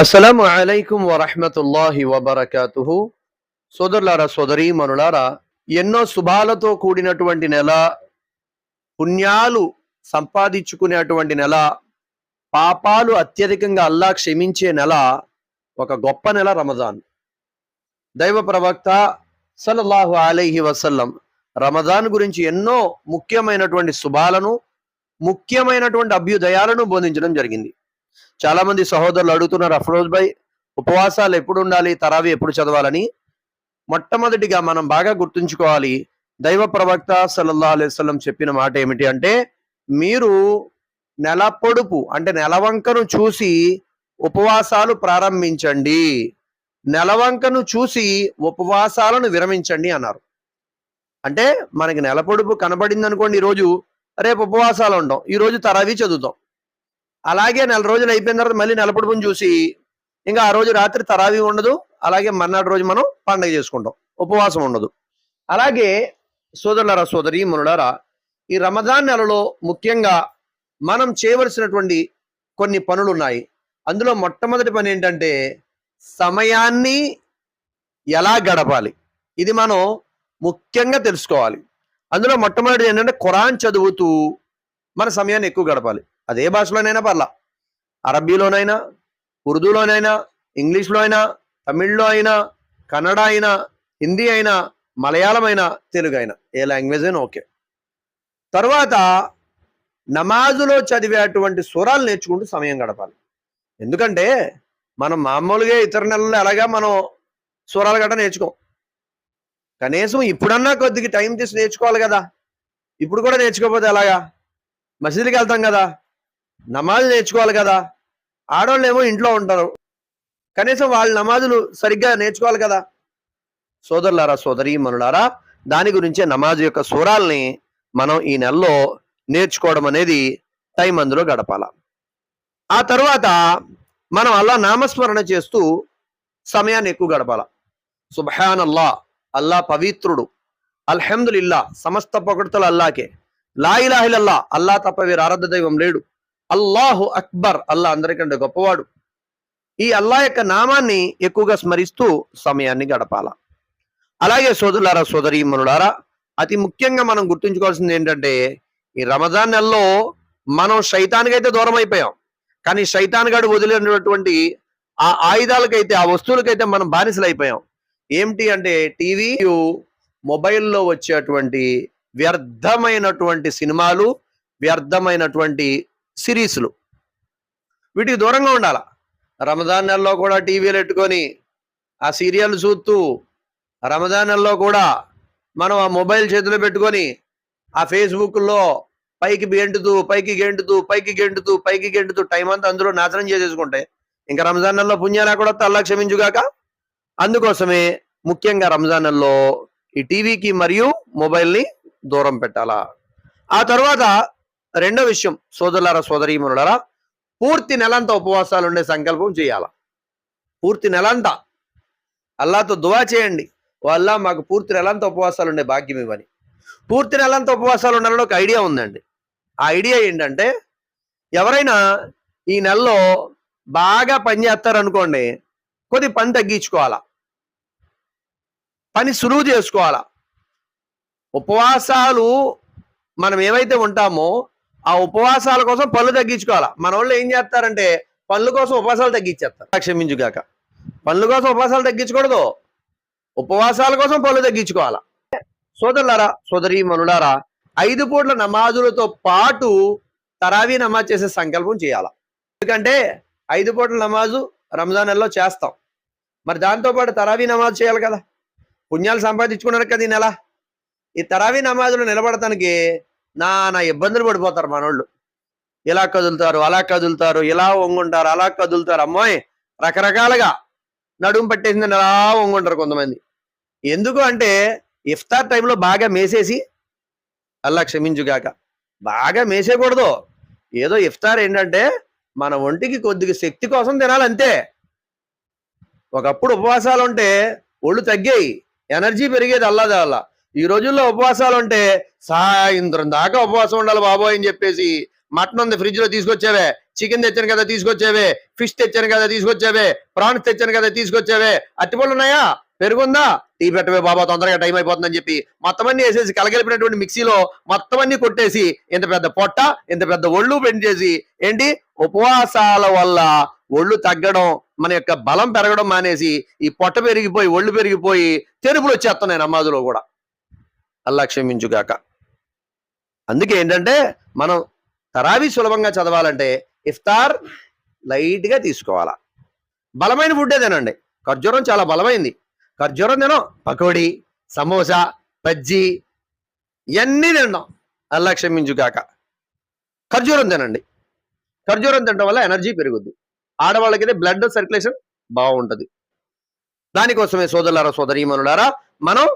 అస్సలము అలైకుం వరహమతుల్లాహి వబర్కాతుహు. సోదరులారా సోదరీ మనులారా ఎన్నో శుభాలతో కూడినటువంటి నెల పుణ్యాలు సంపాదించుకునేటువంటి నెల పాపాలు అత్యధికంగా అల్లా క్షమించే నెల ఒక గొప్ప నెల రమజాన్. దైవ ప్రవక్త సల్లల్లాహు అలైహి వసల్లం రమజాన్ గురించి ఎన్నో ముఖ్యమైనటువంటి శుభాలను ముఖ్యమైనటువంటి అభ్యుదయాలను బోధించడం జరిగింది. చాలా మంది సహోదరులు అడుగుతున్నారు అఫ్రోజ్ భాయ్ ఉపవాసాలు ఎప్పుడు ఉండాలి తరావి ఎప్పుడు చదవాలని. మొట్టమొదటిగా మనం బాగా గుర్తుంచుకోవాలి దైవ ప్రవక్త సల్లల్లా అలైవల్లం చెప్పిన మాట ఏమిటి అంటే మీరు నెల పొడుపు అంటే నెలవంకను చూసి ఉపవాసాలు ప్రారంభించండి. నెలవంకను చూసి ఉపవాసాలను విరమించండి అన్నారు. అంటే మనకి నెల పొడుపు కనబడింది అనుకోండి ఈరోజు రేపు ఉపవాసాలు ఉండవు ఈరోజు తరావి చదువుతాం. అలాగే నెల రోజులు అయిపోయిన తర్వాత మళ్ళీ నెలపొడుపుని చూసి ఇంకా ఆ రోజు రాత్రి తరావి ఉండదు అలాగే మర్నాడు రోజు మనం పండగ చేసుకుంటాం ఉపవాసం ఉండదు. అలాగే సోదరులారా సోదరి మనులారా ఈ రమజాన్ నెలలో ముఖ్యంగా మనం చేయవలసినటువంటి కొన్ని పనులు ఉన్నాయి అందులో మొట్టమొదటి పని ఏంటంటే సమయాన్ని ఎలా గడపాలి? ఇది మనం ముఖ్యంగా తెలుసుకోవాలి. అందులో మొట్టమొదటి ఏంటంటే ఖురాన్ చదువుతూ మన సమయాన్ని ఎక్కువ గడపాలి. అదే భాషలోనైనా పర్లా. అరబీలోనైనా ఉర్దూలోనైనా ఇంగ్లీష్లో అయినా తమిళ్ళో అయినా కన్నడ అయినా హిందీ అయినా మలయాళం అయినా తెలుగు అయినా. ఏ లాంగ్వేజ్ అయినా ఓకే. తర్వాత నమాజులో చదివేటువంటి స్వరాలు నేర్చుకుంటూ సమయం గడపాలి. ఎందుకంటే మనం మామూలుగా ఇతర నెలల్లో ఎలాగా మనం స్వరాలు గట్రా నేర్చుకోం. కనీసం ఇప్పుడన్నా కొద్దిగా టైం తీసి నేర్చుకోవాలి కదా. ఇప్పుడు కూడా నేర్చుకోకపోతే ఎలాగా? మసీదుకి వెళ్తాం కదా. నమాజు నేర్చుకోవాలి కదా. ఆడవాళ్ళు ఏమో ఇంట్లో ఉంటారు. కనీసం వాళ్ళ నమాజులు సరిగ్గా నేర్చుకోవాలి కదా. సోదరులారా సోదరి మనులారా దాని గురించే నమాజ్ యొక్క సూరాల్ని మనం ఈ నెలలో నేర్చుకోవడం అనేది టైం అందులో గడపాల. ఆ తర్వాత మనం అల్లా నామస్మరణ చేస్తూ సమయాన్ని ఎక్కువ గడపాల. సుబ్హాన్ అల్లా అల్లా పవిత్రుడు. అల్హమ్దుల్లా సమస్త పొగడతలు అల్లాకే. లా ఇలాహిలల్లా అల్లా తప్ప వీరు ఆరాధ దైవం లేడు. అల్లాహు అక్బర్ అల్లా అందరికంటే గొప్పవాడు. ఈ అల్లా యొక్క నామాన్ని ఎక్కువగా స్మరిస్తూ సమయాన్ని గడపాల. అలాగే సోదరులారా సోదరి మనులారా అతి ముఖ్యంగా మనం గుర్తుంచుకోవాల్సింది ఏంటంటే ఈ రమజాన్ నెలలో మనం శైతానికైతే దూరం అయిపోయాం. కానీ శైతాన్ గడు వదిలినటువంటి ఆ ఆయుధాలకైతే ఆ వస్తువులకైతే మనం బానిసలు అయిపోయాం. ఏమిటి అంటే టీవీ మొబైల్లో వచ్చేటువంటి వ్యర్థమైనటువంటి సినిమాలు వ్యర్థమైనటువంటి సిరీస్లు. వీటికి దూరంగా ఉండాల? రమజాన్ నెలలో కూడా టీవీలు పెట్టుకొని ఆ సీరియల్ చూస్తూ రమజాన్ నెలలో కూడా మనం ఆ మొబైల్ చేతిలో పెట్టుకొని ఆ ఫేస్బుక్లో పైకి గెంటుతూ పైకి గెంటుతూ పైకి గెంటుతూ పైకి గెంటుతూ టైం అంతా అందులో నాశనం చేసేసుకుంటే ఇంకా రంజాన్ నెలలో పుణ్యాలా కూడా తల్లా క్షమించుగాక? అందుకోసమే ముఖ్యంగా రంజాన్ నెలలో ఈ టీవీకి మరియు మొబైల్ని దూరం పెట్టాలా? ఆ తర్వాత రెండో విషయం సోదరులారా సోదరీమనులారా పూర్తి నెలంతా ఉపవాసాలు ఉండే సంకల్పం చేయాల? పూర్తి నెలంతా. అల్లాతో దువా చేయండి. వాళ్ళ మాకు పూర్తి నెలంతా ఉపవాసాలు ఉండే భాగ్యం ఇవ్వని. పూర్తి నెలంతా ఉపవాసాలు ఉండాలని ఒక ఐడియా ఉందండి. ఆ ఐడియా ఏంటంటే ఎవరైనా ఈ నెలలో బాగా పని చేస్తారనుకోండి కొద్ది పని తగ్గించుకోవాలా? పని సులువు చేసుకోవాలా? ఉపవాసాలు మనం ఏవైతే ఉంటామో ఆ ఉపవాసాల కోసం పళ్ళు తగ్గించుకోవాలా? మన వాళ్ళు ఏం చేస్తారంటే పనుల కోసం ఉపవాసాలు తగ్గించేస్తారు. క్షమించుగాక పనుల కోసం ఉపవాసాలు తగ్గించకూడదు. ఉపవాసాల కోసం పళ్ళు తగ్గించుకోవాలా? సోదరులారా సోదరి మనులారా ఐదు పూట్ల నమాజులతో పాటు తరావీ నమాజ్ చేసే సంకల్పం చేయాల? ఎందుకంటే ఐదు పూట్ల నమాజు రంజాన్ నెలలో చేస్తాం. మరి దాంతోపాటు తరావీ నమాజ్ చేయాలి కదా? పుణ్యాలు సంపాదించుకున్నారు కదా ఈ నెల? ఈ తరావీ నమాజులు నిలబడటానికి నానా ఇబ్బందులు పడిపోతారు మనోళ్ళు. ఇలా కదులుతారు అలా కదులుతారు ఇలా వంగుంటారు అలా కదులుతారు. అమ్మాయి రకరకాలుగా నడుము పట్టేసిందని అలా వంగుంటారు కొంతమంది. ఎందుకు అంటే ఇఫ్తార్ టైంలో బాగా మేసేసి అల్లా క్షమించుగాక. బాగా మేసేయకూడదు. ఏదో ఇఫ్తార్ ఏంటంటే మన ఒంటికి కొద్దిగా శక్తి కోసం తినాలి అంతే. ఒకప్పుడు ఉపవాసాలు ఉంటే ఒళ్ళు తగ్గాయి ఎనర్జీ పెరిగేది అల్లాది అల్లా. ఈ రోజుల్లో ఉపవాసాలు ఉంటే సాయంత్రం దాకా ఉపవాసం ఉండాలి బాబోయ్ అని చెప్పేసి మటన్ ఉంది ఫ్రిడ్జ్లో తీసుకొచ్చావే చికెన్ తెచ్చాను కదా తీసుకొచ్చావే ఫిష్ తెచ్చాను కదా తీసుకొచ్చావే ప్రాన్స్ తెచ్చాను కదా తీసుకొచ్చావే అట్టిపళ్ళు ఉన్నాయా? పెరుగుందా? టీ పెట్టవే బాబా తొందరగా టైం అయిపోతుందని చెప్పి మొత్తం అన్ని వేసేసి కలగలిపినటువంటి మిక్సీలో మొత్తం అన్ని కొట్టేసి ఇంత పెద్ద పొట్ట ఇంత పెద్ద ఒళ్ళు పెంచేసి ఏంటి? ఉపవాసాల వల్ల ఒళ్ళు తగ్గడం మన యొక్క బలం పెరగడం మానేసి ఈ పొట్ట పెరిగిపోయి ఒళ్ళు పెరిగిపోయి తెరుపులు వచ్చేస్తున్నాయి నమాజులో కూడా. అల్లా క్షమించుగాక. అందుకే ఏంటంటే మనం తరావి సులభంగా చదవాలంటే ఇఫ్తార్ లైట్గా తీసుకోవాలా. బలమైన ఫుడ్డే తినండి ఖర్జూరం చాలా బలమైంది. ఖర్జూరం తినం పకోడీ సమోసా బజ్జీ ఇవన్నీ తినడం అల్లా క్షమించుగాక. ఖర్జూరం తినండి. ఖర్జూరం తినడం వల్ల ఎనర్జీ పెరుగుద్ది. ఆడవాళ్ళకైతే బ్లడ్ సర్క్యులేషన్ బాగుంటుంది దానికోసమే సోదరులారా సోదరీమనులారా మనం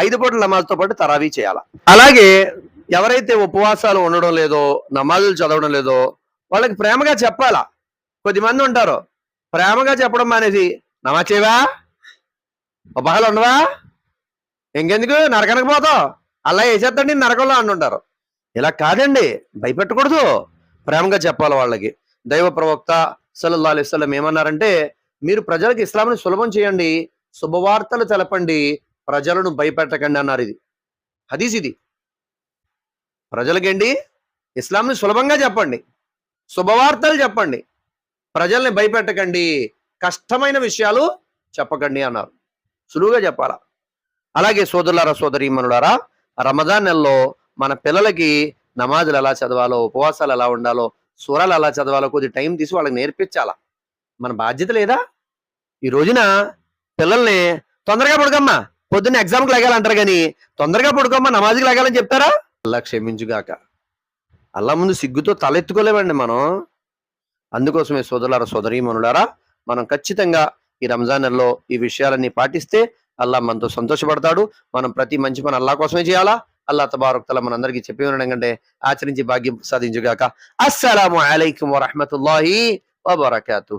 ఐదు పూటల నమాజ్తో పాటు తరావీ చేయాలి? అలాగే ఎవరైతే ఉపవాసాలు ఉండడం లేదో నమాజులు చదవడం లేదో వాళ్ళకి ప్రేమగా చెప్పాలా? కొద్దిమంది ఉంటారు. ప్రేమగా చెప్పడం మానేసి నమాచేవా ఉపహాలు ఉండవా? ఇంకెందుకు? నరకనకు పోతావు? అలా వేసేస్తాండి నరకంలో అంటుంటారు. ఇలా కాదండి భయపెట్టకూడదు. ప్రేమగా చెప్పాలి వాళ్ళకి. దైవ ప్రవక్త సల్లల్లా అలైహి ఏమన్నారంటే మీరు ప్రజలకు ఇస్లాంని సులభం చేయండి శుభవార్తలు తెలపండి ప్రజలను భయపెట్టకండి అన్నారు ఇది. హదీస్ ఇది. ప్రజలకేంటి? ఇస్లాంని సులభంగా చెప్పండి. శుభవార్తలు చెప్పండి. ప్రజల్ని భయపెట్టకండి. కష్టమైన విషయాలు చెప్పకండి అన్నారు. సులువుగా చెప్పాలా? అలాగే సోదరులారా సోదరీమనులారా రమదాన్ నెలలో మన పిల్లలకి నమాజులు ఎలా చదవాలో ఉపవాసాలు ఎలా ఉండాలో సూరాలు ఎలా చదవాలో కొద్ది టైం తీసి వాళ్ళకి నేర్పించాలా? మన బాధ్యత లేదా? ఈ రోజున పిల్లల్ని తొందరగా పడుకమ్మా. పొద్దున్న ఎగ్జామ్కి లగాలంటారు కానీ తొందరగా పడుకోమా నమాజ్కి లగాలని చెప్తారా? అల్లా క్షమించుగాక. అల్లా ముందు సిగ్గుతో తలెత్తుకోలేమండి మనం. అందుకోసమే సోదరులారా సోదరీమనులారా మనం ఖచ్చితంగా ఈ రంజాన్ నెలలో ఈ విషయాలన్నీ పాటిస్తే అల్లా మనతో సంతోషపడతాడు. మనం ప్రతి మంచి పని అల్లా కోసమే చేయాలా? అల్లా తబారక్తల మనందరికీ చెప్పి ఉండడం కంటే ఆచరించి భాగ్యం సాధించుగాక. అస్సలాము అలైకుం వరహమతుల్లాహి వబర్కూ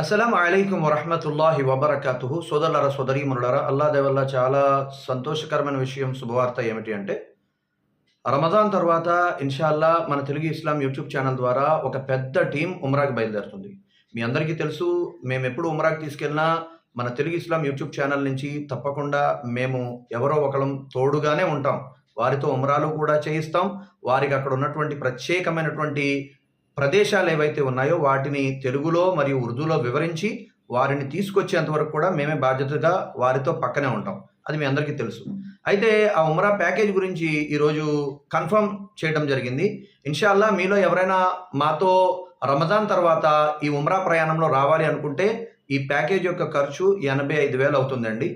అస్సలం అయికం వరహమతుల్లాహి వబర్కాతుహు. సోదరులారా సోదరీమనులారా అల్లా దేవల్లా చాలా సంతోషకరమైన విషయం శుభవార్త ఏమిటి అంటే రమజాన్ తర్వాత ఇన్షాల్లా మన తెలుగు ఇస్లాం యూట్యూబ్ ఛానల్ ద్వారా ఒక పెద్ద టీం ఉమ్రాకి బయలుదేరుతుంది. మీ అందరికీ తెలుసు మేము ఎప్పుడు ఉమ్రాకి తీసుకెళ్ళినా మన తెలుగు ఇస్లాం యూట్యూబ్ ఛానల్ నుంచి తప్పకుండా మేము ఎవరో ఒకరం తోడుగానే ఉంటాం. వారితో ఉమ్రాలు కూడా చేయిస్తాం. వారికి అక్కడ ఉన్నటువంటి ప్రత్యేకమైనటువంటి ప్రదేశాలు ఏవైతే ఉన్నాయో వాటిని తెలుగులో మరియు ఉర్దూలో వివరించి వారిని తీసుకొచ్చేంత వరకు కూడా మేమే బాధ్యతగా వారితో పక్కనే ఉంటాం. అది మీ అందరికీ తెలుసు. అయితే ఆ ఉమ్రా ప్యాకేజ్ గురించి ఈరోజు కన్ఫర్మ్ చేయడం జరిగింది. ఇన్షాల్లా మీలో ఎవరైనా మాతో రమజాన్ తర్వాత ఈ ఉమ్రా ప్రయాణంలో రావాలి అనుకుంటే ఈ ప్యాకేజ్ యొక్క ఖర్చు ఎనభై ఐదు వేలు అవుతుందండి.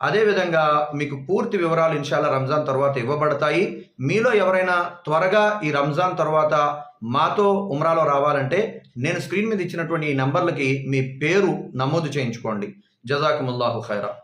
అదేవిధంగా మీకు పూర్తి వివరాలు ఇన్షాల్లా రంజాన్ తర్వాత ఇవ్వబడతాయి. మీలో ఎవరైనా త్వరగా ఈ రంజాన్ తర్వాత మాతో ఉమ్రాలో రావాలంటే నేను స్క్రీన్ మీద ఇచ్చినటువంటి ఈ నంబర్లకి మీ పేరు నమోదు చేయించుకోండి. జజాకుముల్లాహు ఖైరా.